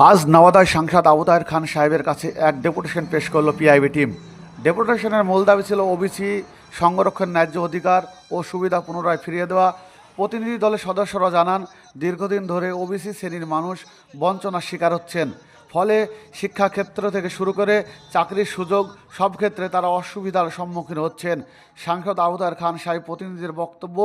আজ নওয়াদায় সাংসদ আবু তাহের খান সাহেবের কাছে এক ডেপুটেশন পেশ করল পিআইবি টিম ডেপুটেশনের মূল দাবি ছিল ওবিসি সংরক্ষণ ন্যায্য অধিকার ও সুবিধা পুনরায় ফিরিয়ে দেওয়া। প্রতিনিধি দলের সদস্যরা জানান, দীর্ঘদিন ধরে ওবিসি শ্রেণির মানুষ বঞ্চনার শিকার হচ্ছেন। ফলে শিক্ষাক্ষেত্র থেকে শুরু করে চাকরির সুযোগ সব ক্ষেত্রে তারা অসুবিধার সম্মুখীন হচ্ছেন। সাংসদ আবুদার খান সাহেব প্রতিনিধিদের বক্তব্য,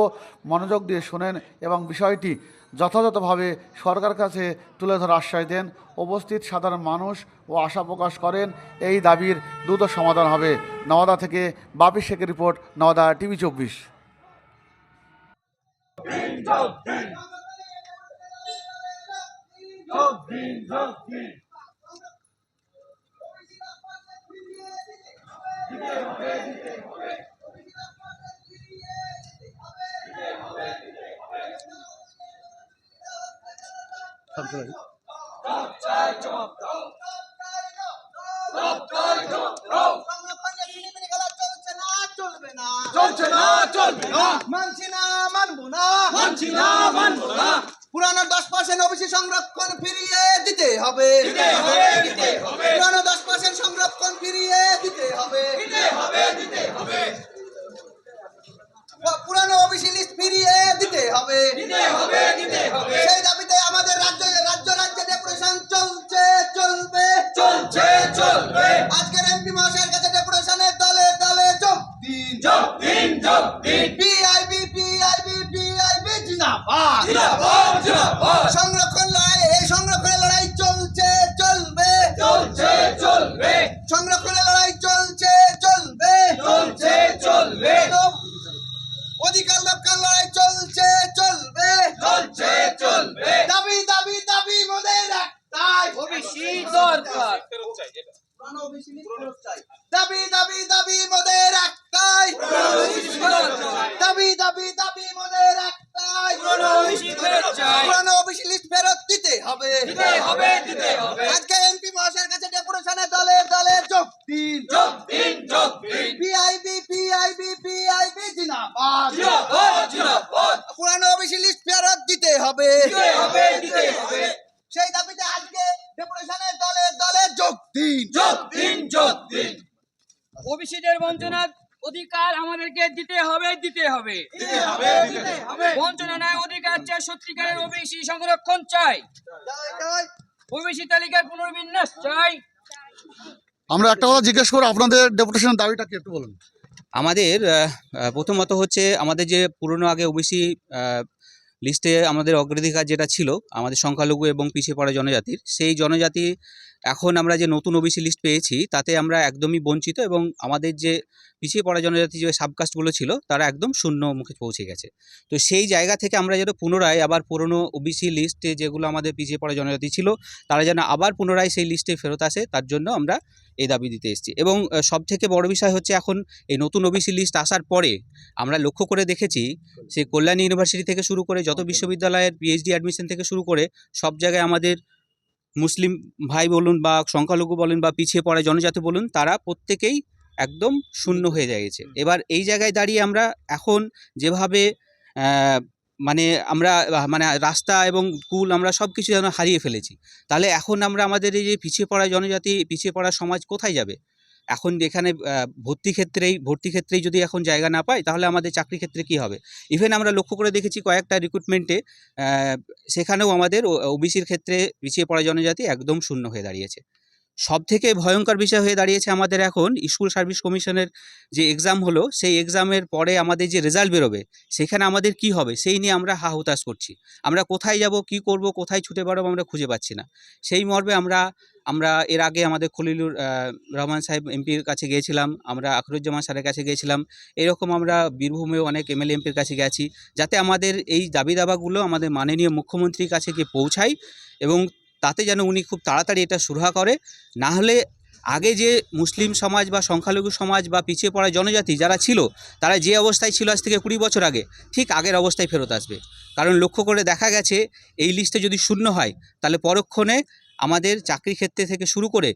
মনোযোগ দিয়ে শোনেন এবং বিষয়টি যথাযথভাবে সরকার কাছে তুলে ধরার আশ্বাস দেন। উপস্থিত সাধারণ মানুষ ও আশা প্রকাশ করেন, এই দাবির দ্রুত সমাধান হবে। নওয়াদা থেকে বাপি শেখের রিপোর্ট, নওয়াদা টিভি চব্বিশ। সংরক্ষণে ছিনিমিনি খেলা চলছে না, চলছে না চলবে না। মানছি না, মানবো না। মানছি না মানবো না। পুরানো দশ পার্সেন্ট ওবিসি সংরক্ষণ ফিরিয়ে দিতে হবে। পুরানো দশ পার্সেন্ট সংরক্ষণ ফিরিয়ে দিতে হবে। পুরানো ওবিসি লিস্ট ফিরিয়ে দিতে হবে। সেই যোগ দিন যোগ দিন। পিআইবি পিআইবি পিআইবি জিন্দাবাদ। জিন্দাবাদ জিন্দাবাদ। সংরক্ষণ লড়াই এই সংরক্ষণের লড়াই চলছে চলবে। চলছে চলবে। সংরক্ষণের লড়াই চলছে চলবে। চলছে চলবে। অধিকার রক্ষার লড়াই চলছে চলবে। চলছে চলবে। দাবি দাবি দাবি মোদের একটাই ওবিসি দরকার দাবি দাবি দাবি একটাই দাবি দাবি দাবি মোদের একটাই। পুরানো ওবিসি লিস্ট ফেরত দিতে হবে। দিতে হবে দিতে হবে। আজকে এমপি মহাশয়ের কাছে ডেপুটেশনে দলে দলে যোগ দিন। যোগ দিন যোগ দিন। পিআইবি পিআইবি পিআইবি জিন্দাবাদ। পুরানো লিস্ট ফেরত দিতে হবে। দিতে হবে দিতে হবে। সেই দাবিতে আজকে ডেপুটেশনে দলে দলে যোগ দিন। যোগ দিন যোগ দিন। ওবিসিদের বঞ্চনার অধিকার আমাদেরকে দিতে হবে দিতে হবে। দিতে হবে দিতে হবে। বঞ্চনা নয় অধিকার চাই সত্যিকারের ওবিসি সংরক্ষণ চাই। ওবিসি তালিকার পুনর্বিন্যাস চাই। আমরা একটা কথা জিজ্ঞেস করব আপনাদের ডেপুটেশনের দাবিটা কি একটু বলুন? আমাদের প্রথমত হচ্ছে আমাদের যে পুরনো আগে ওবিসি লিস্টে আমাদের অগ্রাধিকার যেটা ছিল, আমাদের সংখ্যালঘু এবং পিছিয়ে পড়া জনজাতির, সেই জনজাতি এখন আমরা যে নতুন ওবিসি লিস্ট পেয়েছি, তাতে আমরা একদমই বঞ্চিত এবং আমাদের যে পিছিয়ে পড়া জনজাতি যে সাবকাস্টগুলো ছিল, তারা একদম শূন্য মুখে পৌঁছে গেছে। তো সেই জায়গা থেকে আমরা যেন পুনরায় আবার পুরনো ওবিসি লিস্টে যেগুলো আমাদের পিছিয়ে পড়া জনজাতি ছিল, তারা যেন আবার পুনরায় সেই লিস্টে ফেরত আসে, তার জন্য আমরা এই দাবি দিতে এসেছি। এবং সব থেকে বড় বিষয় হচ্ছে এখন এই নতুন ওবিসি লিস্ট আসার পরে আমরা লক্ষ্য করে দেখেছি সে কল্যাণী ইউনিভার্সিটি থেকে শুরু করে যত বিশ্ববিদ্যালয়ের পিএইচডি অ্যাডমিশন থেকে শুরু করে সব জায়গায় আমাদের মুসলিম ভাই বলুন বা সংখ্যালঘু বলুন বা পিছিয়ে পড়া জনজাতি বলুন তারা প্রত্যেকেই একদম শূন্য হয়ে গেছে। এবার এই জায়গায় দাঁড়িয়ে আমরা এখন যেভাবে মানে আমরা মানে রাস্তা এবং স্কুল আমরা সব কিছু যেন হারিয়ে ফেলেছি। তাহলে এখন আমরা আমাদের এই যে পিছিয়ে পড়া জনজাতি, পিছিয়ে পড়া সমাজ কোথায় যাবে? এখন এখানে ভর্তি ক্ষেত্রেই ভর্তি ক্ষেত্রেই যদি এখন জায়গা না পাই, তাহলে আমাদের চাকরি ক্ষেত্রে কি হবে? ইভেন আমরা লক্ষ্য করে দেখেছি কয়েকটা রিক্রুটমেন্টে সেখানেও আমাদের ওবিসির ক্ষেত্রে পিছিয়ে পড়া জনজাতি একদম শূন্য হয়ে দাঁড়িয়েছে। সব থেকে ভয়ঙ্কর বিষয় হয়ে দাঁড়িয়েছে আমাদের এখন স্কুল সার্ভিস কমিশনের যে এক্সাম হলো, সেই এক্সামের পরে আমাদের যে রেজাল্ট বেরোবে, সেখানে আমাদের কি হবে, সেই নিয়ে আমরা হা হুতাশ করছি। আমরা কোথায় যাব, কি করব, কোথায় ছুটে বেড়াবো আমরা খুঁজে পাচ্ছি না। সেই মর্মে আমরা আমরা এর আগে আমাদের খলিলুর রহমান সাহেব এমপির কাছে গিয়েছিলাম, আমরা আখরুজ্জামান স্যারের কাছে গিয়েছিলাম। এরকম আমরা বীরভূমেও অনেক এমএলএ এমপির কাছে গেছি, যাতে আমাদের এই দাবি দাবাগুলো আমাদের মাননীয় মুখ্যমন্ত্রীর কাছে গিয়ে পৌঁছায় এবং তাতে যেন উনি খুব তাড়াতাড়ি এটা সুরাহা করে। না হলে আগে যে মুসলিম সমাজ বা সংখ্যালঘু সমাজ বা পিছিয়ে পড়া জনজাতি যারা ছিল, তারা যে অবস্থায় ছিল আজ থেকে কুড়ি বছর আগে, ঠিক আগের অবস্থায় ফেরত আসবে। কারণ লক্ষ্য করে দেখা গেছে, এই লিস্টে যদি শূন্য হয়, তাহলে পরক্ষণে আমাদের চাকরি ক্ষেত্রে থেকে শুরু করে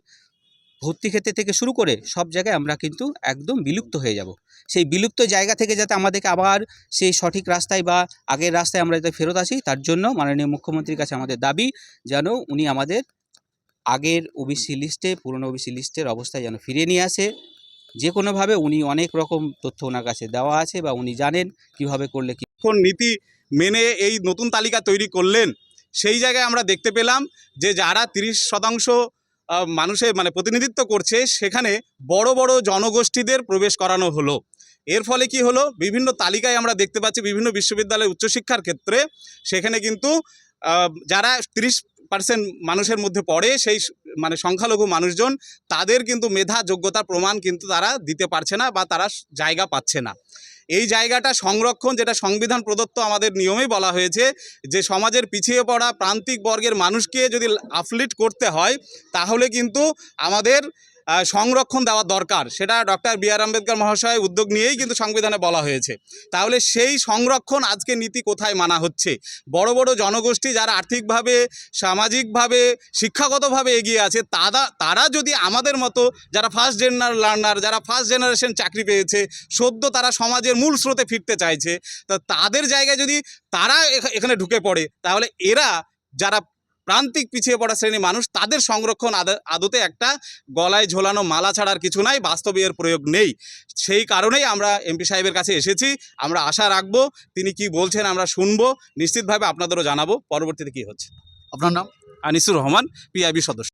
ভর্তি ক্ষেত্রে থেকে শুরু করে সব জায়গায় আমরা কিন্তু একদম বিলুপ্ত হয়ে যাব। সেই বিলুপ্ত জায়গা থেকে যাতে আমাদেরকে আবার সেই সঠিক রাস্তায় বা আগের রাস্তায় আমরা যাতে ফেরত আসি, তার জন্য মাননীয় মুখ্যমন্ত্রীর কাছে আমাদের দাবি যেন উনি আমাদের আগের ওবিসি লিস্টে পুরনো ওবিসি লিস্টের অবস্থায় যেন ফিরিয়ে নিয়ে আসে। যে কোনোভাবে উনি অনেক রকম তথ্য ওনার কাছে দেওয়া আছে বা উনি জানেন কীভাবে করলে কি কোন নীতি মেনে এই নতুন তালিকা তৈরি করলেন, সেই জায়গায় আমরা দেখতে পেলাম যে যারা তিরিশ শতাংশ আহ, মানুষের মানে প্রতিনিধিত্ব করছে সেখানে বড় বড় জনগোষ্ঠীদের প্রবেশ করানো হলো। এর ফলে কি হলো? বিভিন্ন তালিকায় আমরা দেখতে পাচ্ছি বিভিন্ন বিশ্ববিদ্যালয় উচ্চশিক্ষার ক্ষেত্রে সেখানে কিন্তু যারা তিরিশ পার্সেন্ট মানুষের মধ্যে পড়ে সেই মানে সংখ্যালঘু মানুষজন তাদের কিন্তু মেধা যোগ্যতার প্রমাণ কিন্তু তারা দিতে পারছে না বা তারা জায়গা পাচ্ছে না। এই জায়গাটা সংরক্ষণ যেটা সংবিধান প্রদত্ত আমাদের নিয়মেই বলা হয়েছে, যে সমাজের পিছিয়ে পড়া প্রান্তিক বর্গের মানুষকে যদি আফলিট করতে হয়, তাহলে কিন্তু আমাদের সংরক্ষণ দেওয়া দরকার। সেটা ডক্টর বি আর আম্বেদকর মহাশয় উদ্যোগ নিয়েই কিন্তু সংবিধানে বলা হয়েছে। তাহলে সেই সংরক্ষণ আজকে নীতি কোথায় মানা হচ্ছে? বড় বড় জনগোষ্ঠী যারা আর্থিকভাবে, সামাজিকভাবে, শিক্ষাগতভাবে এগিয়ে আছে তারা তারা যদি আমাদের মতো যারা ফার্স্ট জেনার লার্নার যারা ফার্স্ট জেনারেশন চাকরি পেয়েছে, সদ্য তারা সমাজের মূল স্রোতে ফিরতে চাইছে, তা তাদের জায়গায় যদি তারা এখা- এখানে ঢুকে পড়ে, তাহলে এরা যারা প্রান্তিক পিছিয়ে পড়া শ্রেণির মানুষ তাদের সংরক্ষণ আদ- আদতে একটা গলায় ঝোলানো মালা ছাড়ার কিছু নাই বাস্তবে এর প্রয়োগ নেই। সেই কারণেই আমরা এমপি সাহেবের কাছে এসেছি আমরা আশা রাখব তিনি কি বলছেন আমরা শুনব নিশ্চিতভাবে আপনাদেরও জানাব পরবর্তীতে কি হচ্ছে। আপনার নাম? আনিসুর রহমান পিআইবি সদস্য।